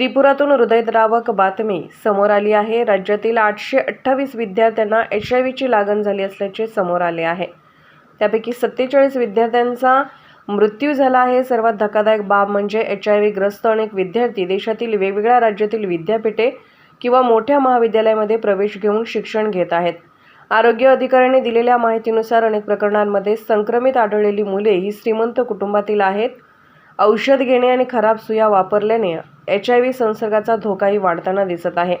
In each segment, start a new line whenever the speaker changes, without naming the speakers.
त्रिपुरातून हृदयद्रावक बातमी समोर आली आहे. राज्यातील आठशे अठ्ठावीस विद्यार्थ्यांना एच आय व्हीची लागण झाली असल्याचे समोर आले आहे. त्यापैकी सत्तेचाळीस विद्यार्थ्यांचा मृत्यू झाला आहे. सर्वात धक्कादायक बाब म्हणजे एच आय व्ही ग्रस्त अनेक विद्यार्थी देशातील वेगवेगळ्या राज्यातील विद्यापीठे किंवा मोठ्या महाविद्यालयामध्ये प्रवेश घेऊन शिक्षण घेत आहेत. आरोग्य अधिकाऱ्यांनी दिलेल्या माहितीनुसार अनेक प्रकरणांमध्ये संक्रमित आढळलेली मुले ही श्रीमंत कुटुंबातील आहेत. औषध घेणे आणि खराब सुया वापरल्याने एच आय व्ही संसर्गाचा धोकाही वाढताना दिसत आहे.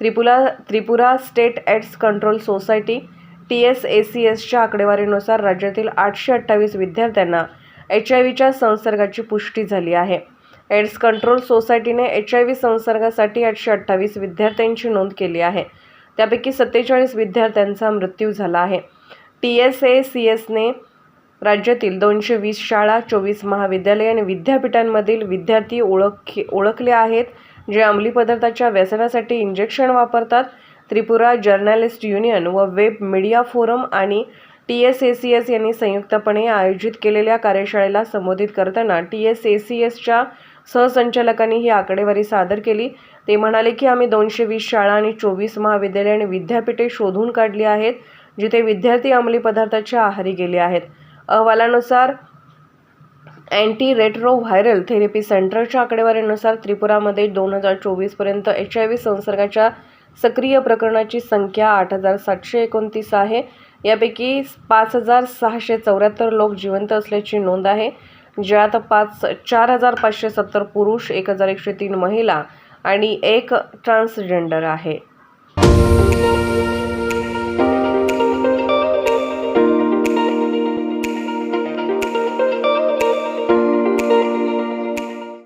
Tripura Tripura state AIDS control society T S A C एसच्या आकडेवारीनुसार राज्यातील आठशे अठ्ठावीस विद्यार्थ्यांना एच आय व्हीच्या संसर्गाची पुष्टी झाली आहे. एड्स कंट्रोल सोसायटीने एच आय व्ही संसर्गासाठी आठशे अठ्ठावीस विद्यार्थ्यांची नोंद केली आहे. त्यापैकी सत्तेचाळीस विद्यार्थ्यांचा मृत्यू झाला आहे. टी एस ए सी एसने राज्यातील दोनशे वीस शाळा चोवीस महाविद्यालय आणि विद्यापीठांमधील विद्यार्थी ओळख ओळखले आहेत जे अंमली पदार्थाच्या व्यसनासाठी इंजेक्शन वापरतात. त्रिपुरा जर्नलिस्ट युनियन व वेब मीडिया फोरम आणि T S A C S यांनी संयुक्तपणे आयोजित केलेल्या कार्यशाळेला संबोधित करताना टी एस ए सी एसच्या सहसंचालकांनी ही आकडेवारी सादर केली. ते म्हणाले की आम्ही दोनशे वीस शाळा आणि चोवीस महाविद्यालय आणि विद्यापीठे शोधून काढली आहेत जिथे विद्यार्थी अंमली पदार्थाच्या आहारी गेले आहेत. अहवालानुसार अँटी रेट्रो व्हायरल थेरपी सेंटरच्या आकडेवारीनुसार त्रिपुरामध्ये दोन हजार चोवीसपर्यंत एच आय व्ही संसर्गाच्या सक्रिय प्रकरणाची संख्या आठ हजार सातशे एकोणतीस आहे. यापैकी पाच हजार सहाशे चौऱ्याहत्तर लोक जिवंत असल्याची नोंद आहे. ज्यात पाच चार हजार पाचशे सत्तर पुरुष एक हजार एकशे तीन महिला आणि एक ट्रान्सजेंडर आहे.